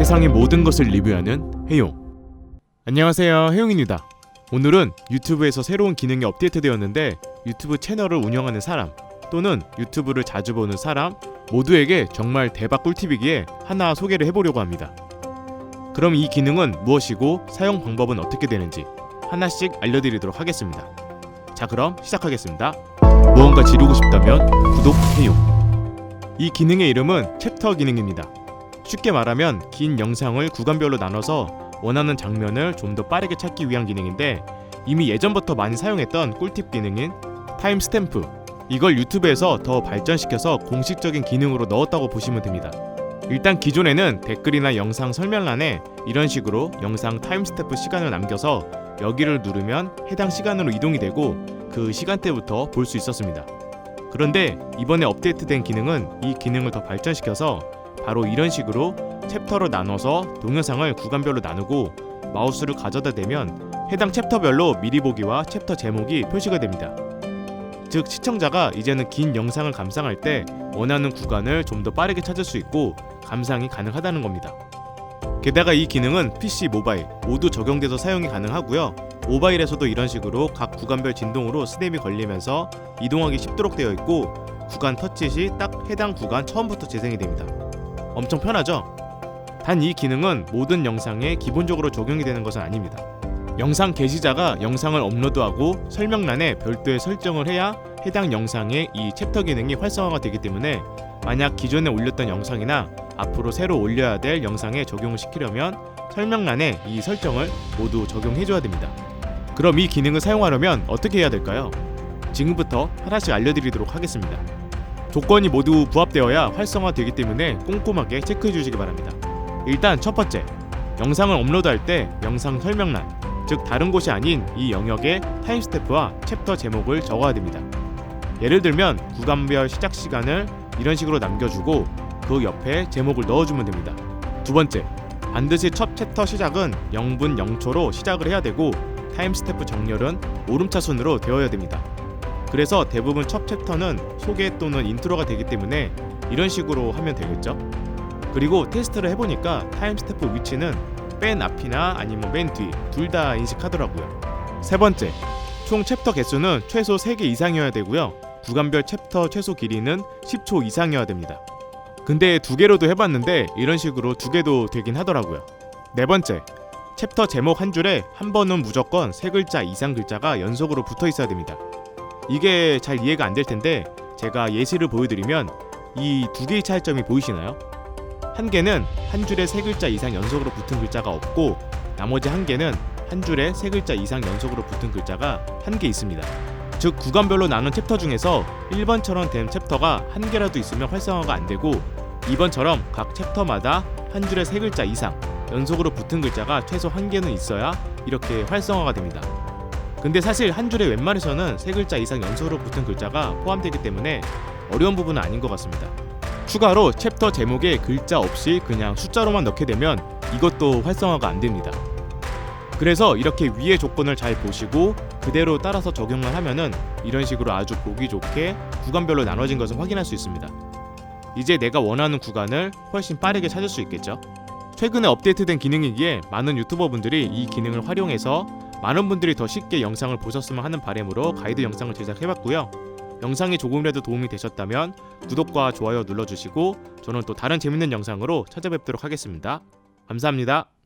세상의 모든 것을 리뷰하는 해용. 안녕하세요, 해용입니다. 오늘은 유튜브에서 새로운 기능이 업데이트되었는데 유튜브 채널을 운영하는 사람 또는 유튜브를 자주 보는 사람 모두에게 정말 대박 꿀팁이기에 하나 소개를 해보려고 합니다. 그럼 이 기능은 무엇이고 사용 방법은 어떻게 되는지 하나씩 알려드리도록 하겠습니다. 자, 그럼 시작하겠습니다. 무언가 지르고 싶다면 구독, 해용. 이 기능의 이름은 챕터 기능입니다. 쉽게 말하면 긴 영상을 구간별로 나눠서 원하는 장면을 좀 더 빠르게 찾기 위한 기능인데 이미 예전부터 많이 사용했던 꿀팁 기능인 타임 스탬프 이걸 유튜브에서 더 발전시켜서 공식적인 기능으로 넣었다고 보시면 됩니다. 일단 기존에는 댓글이나 영상 설명란에 이런 식으로 영상 타임 스탬프 시간을 남겨서 여기를 누르면 해당 시간으로 이동이 되고 그 시간대부터 볼 수 있었습니다. 그런데 이번에 업데이트된 기능은 이 기능을 더 발전시켜서 바로 이런 식으로 챕터로 나눠서 동영상을 구간별로 나누고 마우스를 가져다 대면 해당 챕터별로 미리 보기와 챕터 제목이 표시가 됩니다. 즉 시청자가 이제는 긴 영상을 감상할 때 원하는 구간을 좀 더 빠르게 찾을 수 있고 감상이 가능하다는 겁니다. 게다가 이 기능은 PC, 모바일 모두 적용돼서 사용이 가능하고요. 모바일에서도 이런 식으로 각 구간별 진동으로 스냅이 걸리면서 이동하기 쉽도록 되어 있고 구간 터치 시 딱 해당 구간 처음부터 재생이 됩니다. 엄청 편하죠? 단 이 기능은 모든 영상에 기본적으로 적용이 되는 것은 아닙니다. 영상 게시자가 영상을 업로드하고 설명란에 별도의 설정을 해야 해당 영상의 이 챕터 기능이 활성화가 되기 때문에 만약 기존에 올렸던 영상이나 앞으로 새로 올려야 될 영상에 적용을 시키려면 설명란에 이 설정을 모두 적용해줘야 됩니다. 그럼 이 기능을 사용하려면 어떻게 해야 될까요? 지금부터 하나씩 알려드리도록 하겠습니다. 조건이 모두 부합되어야 활성화되기 때문에 꼼꼼하게 체크해 주시기 바랍니다. 일단 첫 번째, 영상을 업로드할 때 영상 설명란, 즉 다른 곳이 아닌 이 영역에 타임스태프와 챕터 제목을 적어야 됩니다. 예를 들면 구간별 시작 시간을 이런 식으로 남겨주고 그 옆에 제목을 넣어주면 됩니다. 두 번째, 반드시 첫 챕터 시작은 0분 0초로 시작을 해야 되고 타임스태프 정렬은 오름차 순으로 되어야 됩니다. 그래서 대부분 첫 챕터는 소개 또는 인트로가 되기 때문에 이런 식으로 하면 되겠죠. 그리고 테스트를 해보니까 타임스태프 위치는 맨 앞이나 아니면 맨 뒤 둘 다 인식하더라고요. 세 번째, 총 챕터 개수는 최소 3개 이상이어야 되고요. 구간별 챕터 최소 길이는 10초 이상이어야 됩니다. 근데 두 개로도 해봤는데 이런 식으로 두 개도 되긴 하더라고요. 네 번째, 챕터 제목 한 줄에 한 번은 무조건 세 글자 이상 글자가 연속으로 붙어 있어야 됩니다. 이게 잘 이해가 안 될 텐데 제가 예시를 보여드리면 이 두 개의 차이점이 보이시나요? 한 개는 한 줄에 세 글자 이상 연속으로 붙은 글자가 없고 나머지 한 개는 한 줄에 세 글자 이상 연속으로 붙은 글자가 한 개 있습니다. 즉 구간별로 나눈 챕터 중에서 1번처럼 된 챕터가 한 개라도 있으면 활성화가 안 되고 2번처럼 각 챕터마다 한 줄에 세 글자 이상 연속으로 붙은 글자가 최소 한 개는 있어야 이렇게 활성화가 됩니다. 근데 사실 한 줄에 웬만해서는 세 글자 이상 연속으로 붙은 글자가 포함되기 때문에 어려운 부분은 아닌 것 같습니다. 추가로 챕터 제목에 글자 없이 그냥 숫자로만 넣게 되면 이것도 활성화가 안 됩니다. 그래서 이렇게 위의 조건을 잘 보시고 그대로 따라서 적용만 하면은 이런 식으로 아주 보기 좋게 구간별로 나눠진 것을 확인할 수 있습니다. 이제 내가 원하는 구간을 훨씬 빠르게 찾을 수 있겠죠. 최근에 업데이트된 기능이기에 많은 유튜버분들이 이 기능을 활용해서 많은 분들이 더 쉽게 영상을 보셨으면 하는 바람으로 가이드 영상을 제작해봤고요. 영상이 조금이라도 도움이 되셨다면 구독과 좋아요 눌러주시고 저는 또 다른 재밌는 영상으로 찾아뵙도록 하겠습니다. 감사합니다.